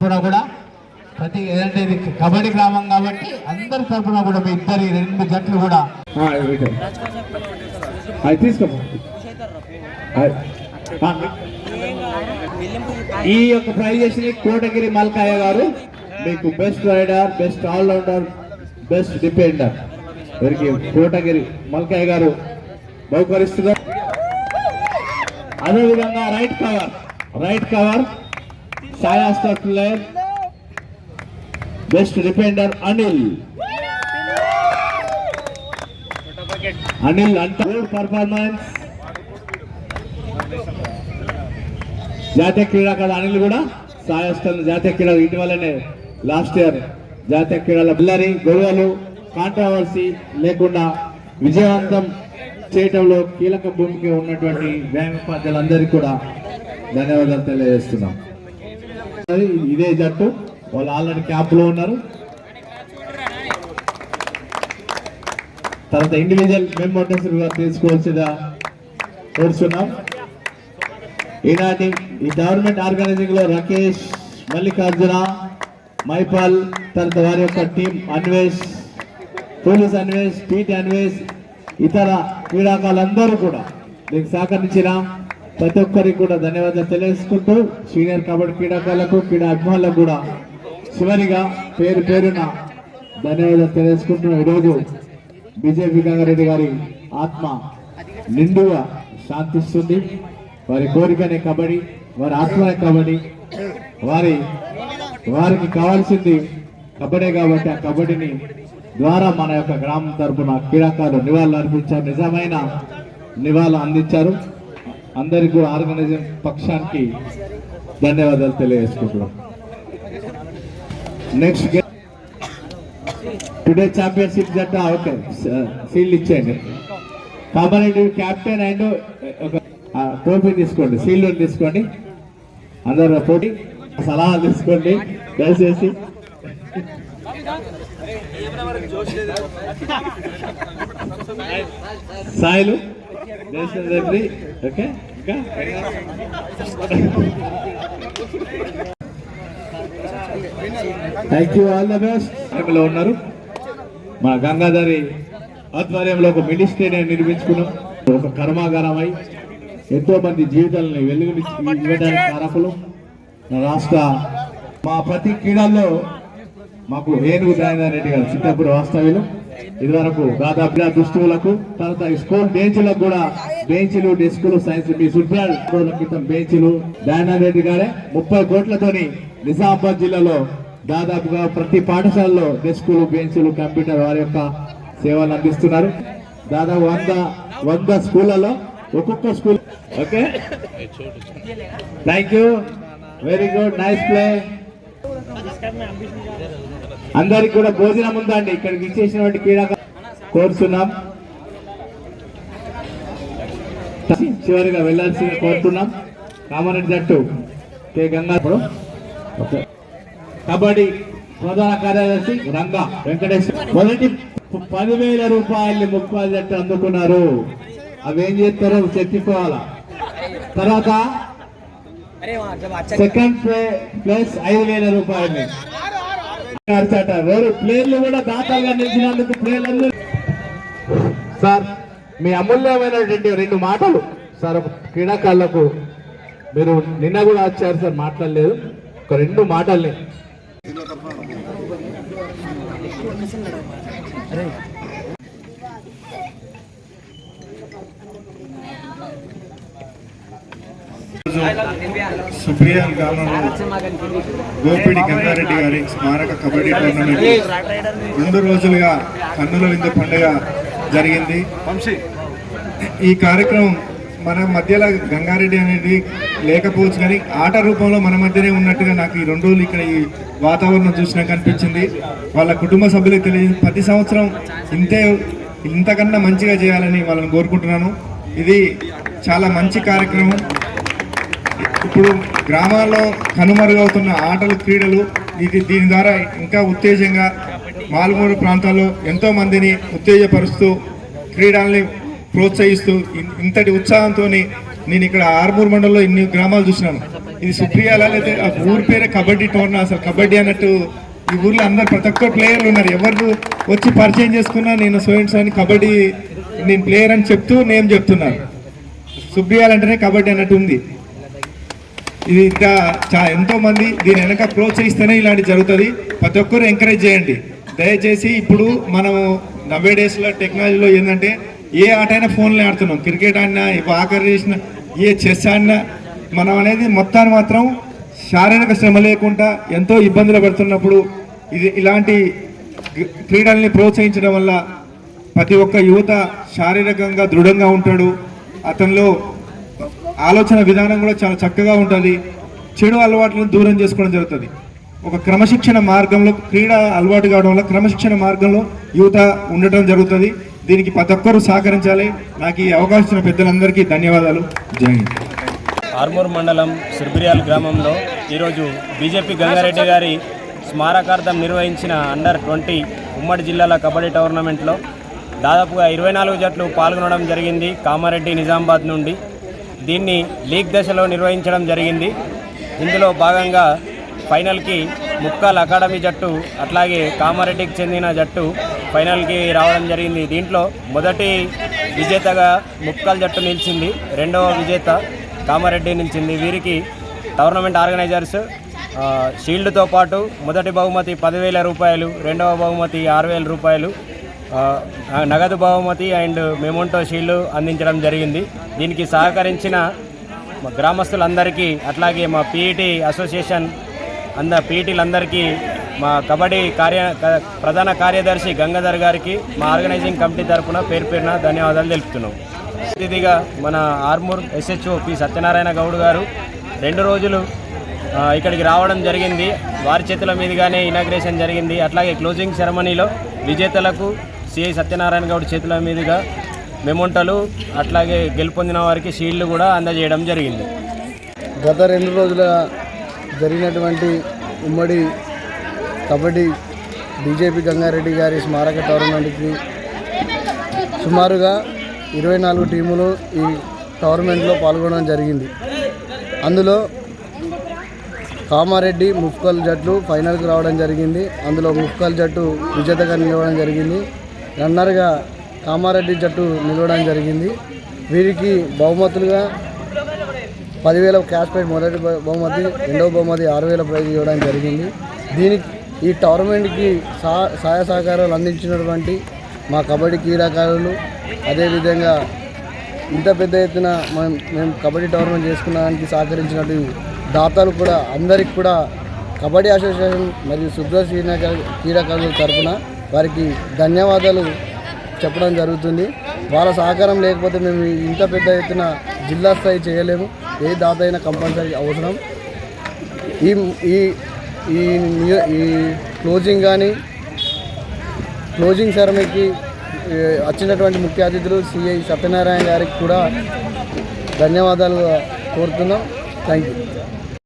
తరఫున కూడా ప్రతి ఏంటంటే ఇది కబడ్డీ గ్రామం కాబట్టి అందరి తరఫున కూడా మీ ఇద్దరి రెండు జట్లు కూడా. అది ఈ యొక్క ప్రైజెస్ని కోటగిరి మల్కాయ గారు. మీకు best raider best all rounder best defender వీరికి కోటగిరి మల్కాయ గారు బహుకరిస్తున్నారు. అదేవిధంగా right cover right cover సాయాస్టర్ player best defender Anil Anil అంత గుడ్ పర్ఫార్మెన్స్ జాతీయ క్రీడాకారుడు అనిల్ కూడా సాయస్థాన్ జాతీయ క్రీడలు ఇటీవలనే లాస్ట్ ఇయర్ జాతీయ క్రీడల పిల్లరి గొడవలు కాంట్రవర్సీ లేకుండా విజయవంతం చేయటంలో కీలక భూమిక ఉన్నటువంటి వ్యాయామోపాధ్యాయులందరికీ కూడా ధన్యవాదాలు తెలియజేస్తున్నాం. ఇదే జట్టు. వాళ్ళు ఆల్రెడీ క్యాప్లో ఉన్నారు. తర్వాత ఇండివిజువల్ మెంబర్స్ తీసుకోవాల్సిందా కోరుచున్నాం. ఈనాటి ఈ గవర్నమెంట్ ఆర్గనైజింగ్లో రాకేష్ మల్లికార్జున మైపాల్ తర్వాత వారి యొక్క team Anvesh police Anvesh PT Anvesh ఇతర క్రీడాకారులందరూ కూడా దీనికి సహకరించినాం. ప్రతి ఒక్కరికి కూడా ధన్యవాదాలు తెలియజేసుకుంటూ సీనియర్ కబడ్డీ క్రీడాకారులకు క్రీడా అభిమానులకు కూడా చివరిగా పేరు పేరున ధన్యవాదాలు తెలియజేసుకుంటున్నాం ఈరోజు బీజేపీ గంగారెడ్డి గారి ఆత్మ నిండుగా శాంతిస్తుంది. వారి కోరికనే కబడ్డీ వారి ఆత్మనే కబడ్డీ. వారి వారికి కావాల్సింది కబడ్డీ కాబట్టి ఆ కబడ్డీని ద్వారా మన యొక్క గ్రామం తరఫున క్రీడాకారులు నివాళులు అర్పించారు. నిజమైన నివాళులు అందించారు. అందరికీ కూడా ఆర్గనైజింగ్ పక్షానికి ధన్యవాదాలు తెలియజేసుకుంటున్నాం. నెక్స్ట్ టుడే ఛాంపియన్షిప్ జట్ట ఓకే సీల్ ఇచ్చేయండి. కాబట్టి క్యాప్టెన్ అండ్ ఒక ట్రోఫీ తీసుకోండి. సీల్ తీసుకోండి. అందరూ పోటీ. సలహా తీసుకోండి. దయచేసి. సాయిలు. దేశం రెడ్డి ఓకే? ఇంకా? థ్యాంక్ యూ ఆల్ ద బెస్ట్లో ఉన్నారు. మన గంగాధరి ఆధ్వర్యంలో ఒక మినీ స్టేడియం నిర్మించుకున్నాం. ఒక కర్మాగారమై ఎంతో మంది జీవితాలని వెలుగుని ఇవ్వడానికి కారకులు. మన రాష్ట్ర మా ప్రతి క్రీడల్లో మాకు ఏనుగు దయానంద రెడ్డి గారు చిత్తపూర్ వాస్తవ్యులు ఇదివరకు దాదాపుగా దుస్తువులకు తర్వాత ఈ స్కూల్ బెంచ్లకు కూడా బెంచ్లు డెస్కులు సైన్స్ మీ సుబ్రాల్ క్రితం బెంచ్లు. దయానంద రెడ్డి గారే ముప్పై కోట్లతోని నిజామాబాద్ జిల్లాలో దాదాపుగా ప్రతి పాఠశాలలో డెస్కులు బెంచ్లు కంప్యూటర్ వారి యొక్క సేవలు అందిస్తున్నారు. దాదాపు వంద వంద స్కూళ్ళలో ఒక్కొక్క school. Okay? Thank you very good nice play అందరికి కూడా భోజనం ఉందండి. ఇక్కడికి ఇచ్చేసినటువంటి క్రీడా కోరుతున్నాం. చివరిగా వెళ్ళాల్సి కోరుతున్నాం. కామారెడ్డి జట్టు కే గంగాపురం ఓకే. కబడ్డీ ప్రధాన కార్యదర్శి రంగా వెంకటేశ్వర మొదటి పదివేల రూపాయలు ముప్పై జట్టు అందుకున్నారు. అవి ఏం చేస్తారో చెప్పుకోవాలా? తర్వాత సెకండ్ ప్లేస్ ఐదు వేల రూపాయలు. అరచట వేరు ప్లేయర్లు కూడా దాతలుగా నిలిచినందుకు ప్లేయర్లు సార్ మీ అమూల్యమైనటువంటి రెండు మాటలు. సార్ ఒక క్రీడాకారులకు మీరు నిన్న కూడా వచ్చారు సార్ మాట్లాడలేదు. ఒక రెండు మాటల్ని. సుప్రియా గోపిడి గంగారెడ్డి గారి స్మారక కబడ్డీ టోర్నమెంట్ రెండు రోజులుగా కన్నుల విందు పండుగ జరిగింది. ఈ కార్యక్రమం మన మధ్యలో గంగారెడ్డి అనేది లేకపోవచ్చు కానీ ఆట రూపంలో మన మధ్యనే ఉన్నట్టుగా నాకు ఈ రెండు రోజులు ఇక్కడ ఈ వాతావరణం చూసినాక అనిపించింది వాళ్ళ కుటుంబ సభ్యులకు తెలియదు ప్రతి సంవత్సరం ఇంతే ఇంతకన్నా మంచిగా చేయాలని వాళ్ళని కోరుకుంటున్నాను. ఇది చాలా మంచి కార్యక్రమం. ఇప్పుడు గ్రామాల్లో కనుమరుగవుతున్న ఆటలు క్రీడలు ఇది దీని ద్వారా ఇంకా ఉత్తేజంగా మాలుమూరు ప్రాంతాల్లో ఎంతో మందిని ఉత్తేజపరుస్తూ క్రీడల్ని ప్రోత్సహిస్తూ ఇంతటి ఉత్సాహంతో నేను ఇక్కడ ఆర్మూర్ మండలంలో ఇన్ని గ్రామాలు చూసినాను. ఇది సుప్రియాల ఆ ఊరి పేరే కబడ్డీ టోర్నా అసలు కబడ్డీ అన్నట్టు ఈ ఊర్లో అందరు ప్రతి ఒక్క ప్లేయర్లు ఉన్నారు. ఎవరు వచ్చి పరిచయం చేసుకున్నా నేను సోయన్స్ అని కబడ్డీ నేను ప్లేయర్ అని చెప్తూ నేను చెప్తున్నాను సుప్రియాలంటేనే కబడ్డీ అన్నట్టు ఉంది. ఇది ఇంకా చా ఎంతో మంది దీని వెనక ప్రోత్సహిస్తేనే ఇలాంటి జరుగుతుంది. ప్రతి ఒక్కరు ఎంకరేజ్ చేయండి. దయచేసి ఇప్పుడు మనం నవ్వే డేస్లో టెక్నాలజీలో ఏంటంటే ఏ ఆట అయినా ఫోన్లో ఆడుతున్నాం. క్రికెట్ ఆడినా వాకర్ చేసిన ఏ చెస్ ఆడినా మనం అనేది మొత్తాన్ని మాత్రం శారీరక శ్రమ లేకుండా ఎంతో ఇబ్బందులు పడుతున్నప్పుడు ఇది ఇలాంటి క్రీడల్ని ప్రోత్సహించడం వల్ల ప్రతి ఒక్క యువత శారీరకంగా దృఢంగా ఉంటాడు. అతనిలో ఆలోచన విధానం కూడా చాలా చక్కగా ఉంటుంది. చెడు అలవాట్లను దూరం చేసుకోవడం జరుగుతుంది. ఒక క్రమశిక్షణ మార్గంలో క్రీడ అలవాటు కావడం వల్ల క్రమశిక్షణ మార్గంలో యువత ఉండటం జరుగుతుంది. దీనికి ప్రతి ఒక్కరూ సహకరించాలి. నాకు ఈ అవకాశం ఇచ్చిన పెద్దలందరికీ ధన్యవాదాలు. జై ఆర్మూరు ఆర్మూర్ మండలం సిర్బిరియాల్ గ్రామంలో ఈరోజు బీజేపీ గంగారెడ్డి గారి స్మారకార్థం నిర్వహించిన అండర్ ట్వంటీ ఉమ్మడి జిల్లాల కబడ్డీ టోర్నమెంట్లో దాదాపుగా ఇరవై నాలుగు జట్లు పాల్గొనడం జరిగింది కామారెడ్డి నిజామాబాద్ నుండి. దీన్ని లీగ్ దశలో నిర్వహించడం జరిగింది. ఇందులో భాగంగా ఫైనల్కి ముక్కల్ అకాడమీ జట్టు అట్లాగే కామారెడ్డికి చెందిన జట్టు ఫైనల్కి రావడం జరిగింది. దీంట్లో మొదటి విజేతగా ముక్కల్ జట్టు నిలిచింది. రెండవ విజేత కామారెడ్డి నిలిచింది. వీరికి టోర్నమెంట్ ఆర్గనైజర్స్ షీల్డ్తో పాటు మొదటి బహుమతి పదివేల రూపాయలు రెండవ బహుమతి ఆరు వేల రూపాయలు నగదు బహుమతి అండ్ మెమోంటో షీల్డ్ అందించడం జరిగింది. దీనికి సహకరించిన మా గ్రామస్తులందరికీ అట్లాగే మా పీఈటీ అసోసియేషన్ అంద పీఈటీలందరికీ మా కబడ్డీ కార్య ప్రధాన కార్యదర్శి గంగాధర్ గారికి మా ఆర్గనైజింగ్ కమిటీ తరఫున పేరు పేరున ధన్యవాదాలు తెలుపుతున్నాం. అతిథిగా మన ఆర్మూర్ ఎస్హెచ్ఓ పి. సత్యనారాయణ గౌడ్ గారు రెండు రోజులు ఇక్కడికి రావడం జరిగింది. వారి చేతుల మీదుగానే ఇనాగ్రేషన్ జరిగింది. అట్లాగే క్లోజింగ్ సెరమనీలో విజేతలకు సిఐ సత్యనారాయణ గౌడ్ చేతుల మీదుగా మెమొంటలు అట్లాగే గెలుపొందిన వారికి షీల్డ్లు కూడా అందజేయడం జరిగింది. గత రెండు రోజుల జరిగినటువంటి ఉమ్మడి కబడ్డీ బీజేపీ గంగారెడ్డి గారి స్మారక టోర్నమెంట్కి సుమారుగా ఇరవై నాలుగు టీములు ఈ టోర్నమెంట్లో పాల్గొనడం జరిగింది. అందులో కామారెడ్డి ముఫ్కల్ జట్లు ఫైనల్కి రావడం జరిగింది. అందులో ముఫ్కల్ జట్టు విజేతగా నిలవడం జరిగింది. రన్నర్గా కామారెడ్డి జట్టు నిలవడం జరిగింది. వీరికి బహుమతులుగా పదివేల క్యాష్ ప్రైజ్ మొదటి బహుమతి రెండవ బహుమతి ఆరు వేల ప్రైజ్ ఇవ్వడం జరిగింది. దీనికి ఈ టోర్నమెంట్కి సహా సహాయ సహకారాలు అందించినటువంటి మా కబడ్డీ క్రీడాకారులు అదేవిధంగా ఇంత పెద్ద ఎత్తున మేము మేము కబడ్డీ టోర్నమెంట్ చేసుకున్నానికి సహకరించినట్టు దాతలు కూడా అందరికి కూడా కబడ్డీ అసోసియేషన్ మరియు శుభ్ర క్రీడాకారు క్రీడాకారుల తరఫున వారికి ధన్యవాదాలు చెప్పడం జరుగుతుంది. వాళ్ళ సహకారం లేకపోతే మేము ఇంత పెద్ద ఎత్తున జిల్లా స్థాయి చేయలేము. ఏ దాత అయినా కంపల్సరీ అవసరం. ఈ ఈ ఈ ఈ క్లోజింగ్ కానీ క్లోజింగ్ సెరమీకి వచ్చినటువంటి ముఖ్య అతిథులు సిఐ సత్యనారాయణ గారికి కూడా ధన్యవాదాలు కోరుతున్నాం. Thank you.